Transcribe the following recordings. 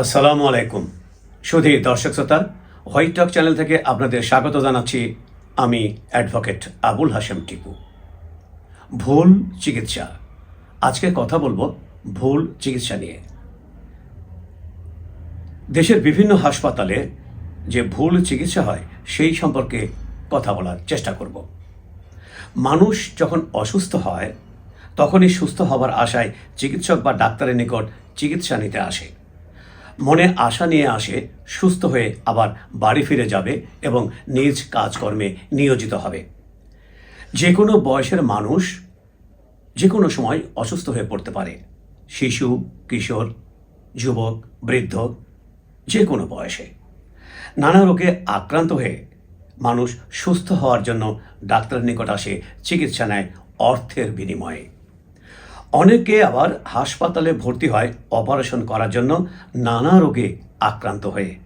আসসালামু আলাইকুম। সুধী দর্শক শ্রোতা হোয়াইট টক চ্যানেল থেকে আপনাদের স্বাগত জানাচ্ছি আমি অ্যাডভোকেট আবুল হাশেম টিপু। ভুল চিকিৎসা। আজকে কথা বলব ভুল চিকিৎসা নিয়ে। দেশের বিভিন্ন হাসপাতালে যে ভুল চিকিৎসা হয়, সেই সম্পর্কে কথা বলার চেষ্টা করব। মানুষ যখন অসুস্থ হয়, তখনই সুস্থ হবার আশায় চিকিৎসক বা ডাক্তারের নিকট চিকিৎসা নিতে আসে। মনে আশা নিয়ে আসে, সুস্থ হয়ে আবার বাড়ি ফিরে যাবে এবং নিজ কাজকর্মে নিয়োজিত হবে। যে কোনো বয়সের মানুষ যে কোনো সময় অসুস্থ হয়ে পড়তে পারে। শিশু, কিশোর, যুবক, বৃদ্ধ যে কোনো বয়সে। নানা রোগে আক্রান্ত হয়ে মানুষ সুস্থ হওয়ার জন্য ডাক্তারের নিকট আসে, চিকিৎসা নেয় অর্থের বিনিময়ে। অনেকে আবার হাসপাতালে ভর্তি হয় অপারেশন করার জন্য নানা রোগে আক্রান্ত হয়ে।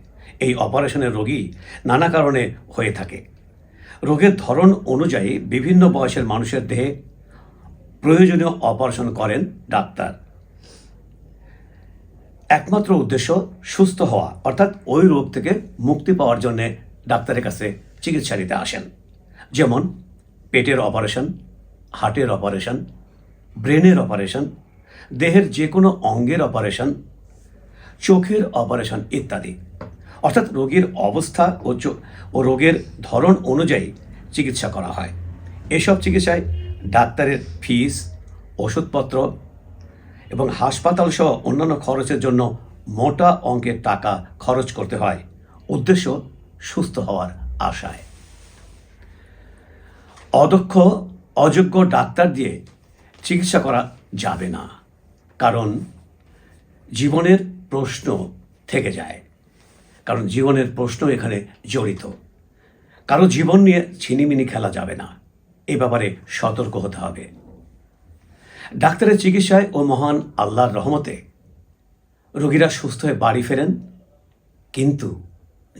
এই অপারেশনের রোগী নানা কারণে হয়ে থাকে। রোগের ধরন অনুযায়ী বিভিন্ন বয়সের মানুষের দেহে প্রয়োজনীয় অপারেশন করেন ডাক্তার। একমাত্র উদ্দেশ্য সুস্থ হওয়া, অর্থাৎ ওই রোগ থেকে মুক্তি পাওয়ার জন্য ডাক্তারের কাছে চিকিৎসা নিতে আসেন। যেমন পেটের অপারেশন, হার্টের অপারেশন ব্রেনের অপারেশন, দেহের যে কোনো অঙ্গের অপারেশন, চোখের অপারেশন ইত্যাদি। অর্থাৎ রোগীর অবস্থা ও ও রোগের ধরন অনুযায়ী চিকিৎসা করা হয়। এসব চিকিৎসায় ডাক্তারের ফিস, ওষুধপত্র এবং হাসপাতাল সহ অন্যান্য খরচের জন্য মোটা অঙ্কের টাকা খরচ করতে হয়। উদ্দেশ্য, সুস্থ হওয়ার আশায়। অদক্ষ, অযোগ্য ডাক্তার দিয়ে চিকিৎসা করা যাবে না। কারণ জীবনের প্রশ্ন থেকে যায়। কারণ জীবনের প্রশ্ন এখানে জড়িত। কারও জীবন নিয়ে ছিনিমিনি খেলা যাবে না। এ ব্যাপারে সতর্ক হতে হবে। ডাক্তারের চিকিৎসায় ও মহান আল্লাহর রহমতে রোগীরা সুস্থ হয়ে বাড়ি ফেরেন। কিন্তু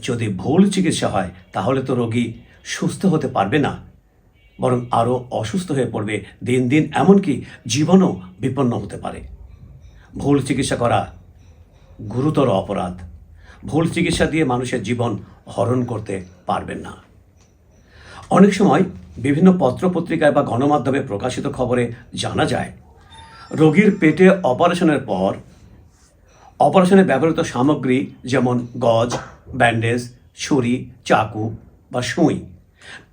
যদি ভুল চিকিৎসা হয়, তাহলে তো রোগী সুস্থ হতে পারবে না। বরং আরও অসুস্থ হয়ে পড়বে দিন দিন, এমনকি জীবনও বিপন্ন হতে পারে। ভুল চিকিৎসা করা গুরুতর অপরাধ। ভুল চিকিৎসা দিয়ে মানুষের জীবন হরণ করতে পারবেন না। অনেক সময় বিভিন্ন পত্রপত্রিকায় বা গণমাধ্যমে প্রকাশিত খবরে জানা যায়, রোগীর পেটে অপারেশনের পর অপারেশনে ব্যবহৃত সামগ্রী যেমন গজ, ব্যান্ডেজ, ছুরি, চাকু বা সুই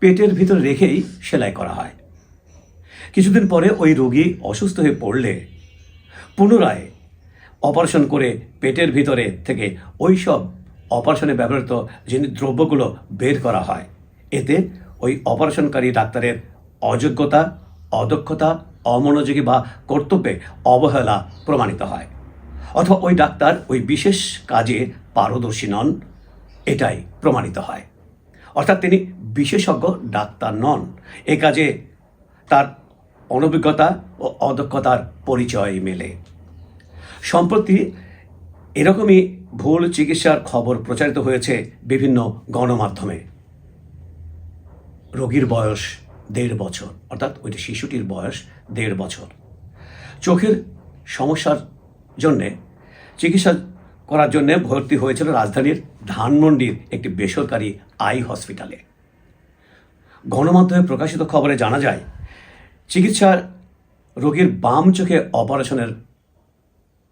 পেটের ভিতর রেখেই সেলাই করা হয়। কিছুদিন পরে ওই রোগী অসুস্থ হয়ে পড়লে পুনরায় অপারেশন করে পেটের ভিতরে থেকে ওই সব অপারেশনে ব্যবহৃত যিনি দ্রব্যগুলো বের করা হয়, এতে ওই অপারেশনকারী ডাক্তারের অযোগ্যতা, অদক্ষতা, অমনোযোগী বা কর্তব্যে অবহেলা প্রমাণিত হয়। অথবা ওই ডাক্তার ওই বিশেষ কাজে পারদর্শী নন, এটাই প্রমাণিত হয়। অর্থাৎ তিনি বিশেষজ্ঞ ডাক্তার নন। এ কাজে তার অনভিজ্ঞতা ও অদক্ষতার পরিচয় মেলে। সম্প্রতি এরকমই ভুল চিকিৎসার খবর প্রচারিত হয়েছে বিভিন্ন গণমাধ্যমে। রোগীর বয়স দেড় বছর, অর্থাৎ ওইটি শিশুটির বয়স দেড় বছর। চোখের সমস্যার জন্যে চিকিৎসা করার জন্য ভর্তি হয়েছিল রাজধানীর ধানমন্ডির একটি বেসরকারি আই হসপিটালে। গণমাধ্যমে প্রকাশিত খবরে জানা যায়, চিকিৎসার রোগীর বাম চোখে অপারেশনের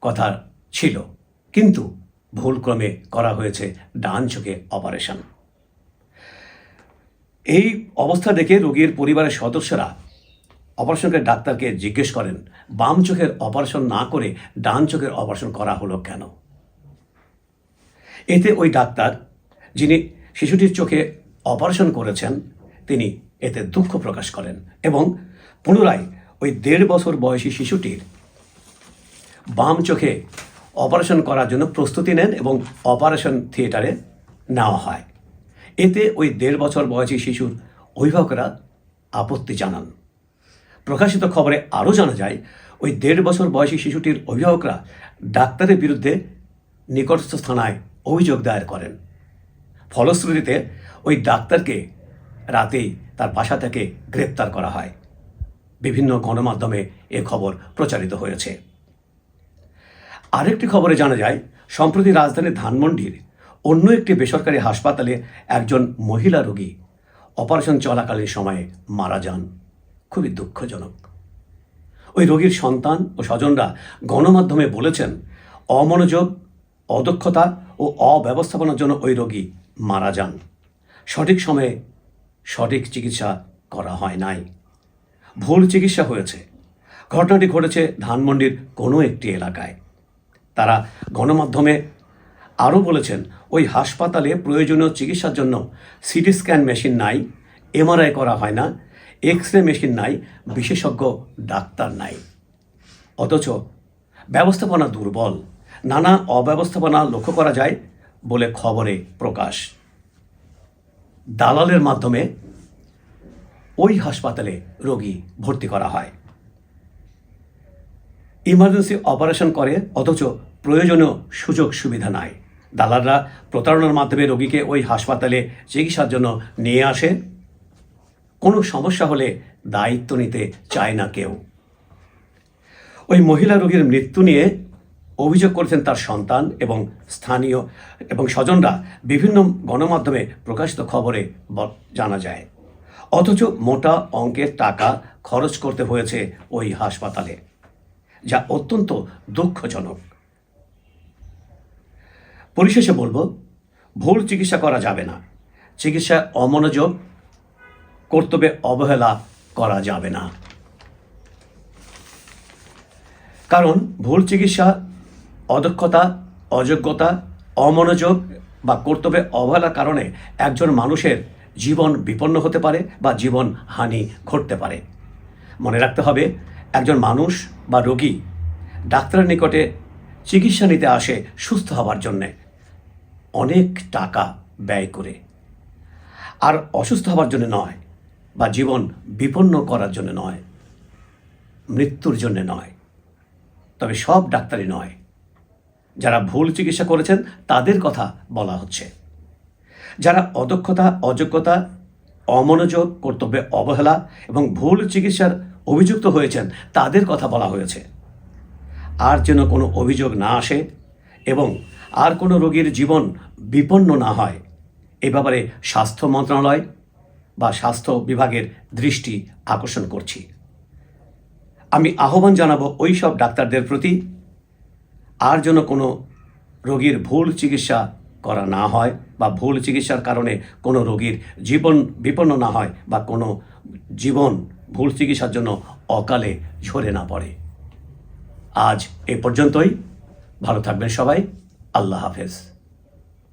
কথা ছিল, কিন্তু ভুলক্রমে করা হয়েছে ডান চোখে অপারেশন। এই অবস্থা দেখে রোগীর পরিবারের সদস্যরা অপারেশনকারী ডাক্তারকে জিজ্ঞেস করেন, বাম চোখের অপারেশন না করে ডান চোখের অপারেশন করা হলো কেন? এতে ওই ডাক্তার, যিনি শিশুটির চোখে অপারেশন করেছেন, তিনি এতে দুঃখ প্রকাশ করেন এবং পুনরায় ওই দেড় বছর বয়সী শিশুটির বাম চোখে অপারেশন করার জন্য প্রস্তুতি নেন এবং অপারেশন থিয়েটারে নেওয়া হয়। এতে ওই দেড় বছর বয়সী শিশুর অভিভাবকরা আপত্তি জানান। প্রকাশিত খবরে আরও জানা যায়, ওই দেড় বছর বয়সী শিশুটির অভিভাবকরা ডাক্তারের বিরুদ্ধে নিকটস্থ থানায় অভিযোগ দায়ের করেন। ফলশ্রুতিতে ওই ডাক্তারকে রাতেই তার বাসা থেকে গ্রেপ্তার করা হয়। বিভিন্ন গণমাধ্যমে এ খবর প্রচারিত হয়েছে। আরেকটি খবরে জানা যায়, সম্প্রতি রাজধানীর ধানমন্ডির অন্য একটি বেসরকারি হাসপাতালে একজন মহিলা রোগী অপারেশন চলাকালীন সময়ে মারা যান। খুবই দুঃখজনক। ওই রোগীর সন্তান ও স্বজনরা গণমাধ্যমে বলেছেন, অমনোযোগ অদক্ষতা ও অব্যবস্থাপনার জন্য ওই রোগী মারা যান। সঠিক সময়ে সঠিক চিকিৎসা করা হয় নাই। ভুল চিকিৎসা হয়েছে। ঘটনাটি ঘটেছে ধানমন্ডির কোনো একটি এলাকায়। তারা গণমাধ্যমে আরও বলেছেন, ওই হাসপাতালে প্রয়োজনীয় চিকিৎসার জন্য সিটি স্ক্যান মেশিন নাই, এমআরআই করা হয় না এক্স রে মেশিন নাই, বিশেষজ্ঞ, ডাক্তার নাই। অথচ ব্যবস্থাপনা দুর্বল। নানা অব্যবস্থাপনা লক্ষ্য করা যায় বলে খবরে প্রকাশ। দালালের মাধ্যমে ওই হাসপাতালে রোগী ভর্তি করা হয়। ইমার্জেন্সি অপারেশন করে, অথচ প্রয়োজনীয় সুযোগ সুবিধা নাই। দালালরা প্রতারণার মাধ্যমে রোগীকে ওই হাসপাতালে চিকিৎসার জন্য নিয়ে আসে। কোনো সমস্যা হলে দায়িত্ব নিতে চায় না কেউ। ওই মহিলা রোগীর মৃত্যু নিয়ে অভিযোগ করেছেন তার সন্তান এবং স্থানীয় এবং স্বজনরা বিভিন্ন গণমাধ্যমে প্রকাশিত খবরে জানা যায়। অথচ মোটা অঙ্কের টাকা খরচ করতে হয়েছে ওই হাসপাতালে, যা অত্যন্ত দুঃখজনক। পরিশেষে বলব, ভুল চিকিৎসা করা যাবে না। চিকিৎসায় অমনোযোগ, কর্তব্যে অবহেলা করা যাবে না। কারণ ভুল চিকিৎসা অদক্ষতা, অযোগ্যতা, অমনোযোগ বা কর্তব্যে অবহেলার কারণে একজন মানুষের জীবন বিপন্ন হতে পারে বা জীবন হানি ঘটতে পারে। মনে রাখতে হবে, একজন মানুষ বা রোগী ডাক্তারের নিকটে চিকিৎসা নিতে আসে সুস্থ হওয়ার জন্যে। অনেক টাকা ব্যয় করে। আর অসুস্থ হওয়ার জন্য নয় বা জীবন বিপন্ন করার জন্য নয়, মৃত্যুর জন্য নয়। তবে সব ডাক্তারই নয়। যারা ভুল চিকিৎসা করেছেন, তাদের কথা বলা হচ্ছে। যারা অদক্ষতা, অযোগ্যতা, অমনোযোগ, কর্তব্যে অবহেলা এবং ভুল চিকিৎসার অভিযুক্ত হয়েছেন, তাদের কথা বলা হয়েছে। আর যেন কোনো অভিযোগ না আসে এবং আর কোনো রোগীর জীবন বিপন্ন না হয়, এ ব্যাপারে স্বাস্থ্য মন্ত্রণালয় বা স্বাস্থ্য বিভাগের দৃষ্টি আকর্ষণ করছি। আমি আহ্বান জানাব ওই সব ডাক্তারদের প্রতি আর যেন কোনো রোগীর ভুল চিকিৎসা করা না হয় বা ভুল চিকিৎসার কারণে কোনো রোগীর জীবন বিপন্ন না হয় বা কোনো জীবন ভুল চিকিৎসার জন্য অকালে ঝরে না পড়ে। আজ এ পর্যন্তই। ভালো থাকবেন সবাই। আল্লাহ হাফেজ।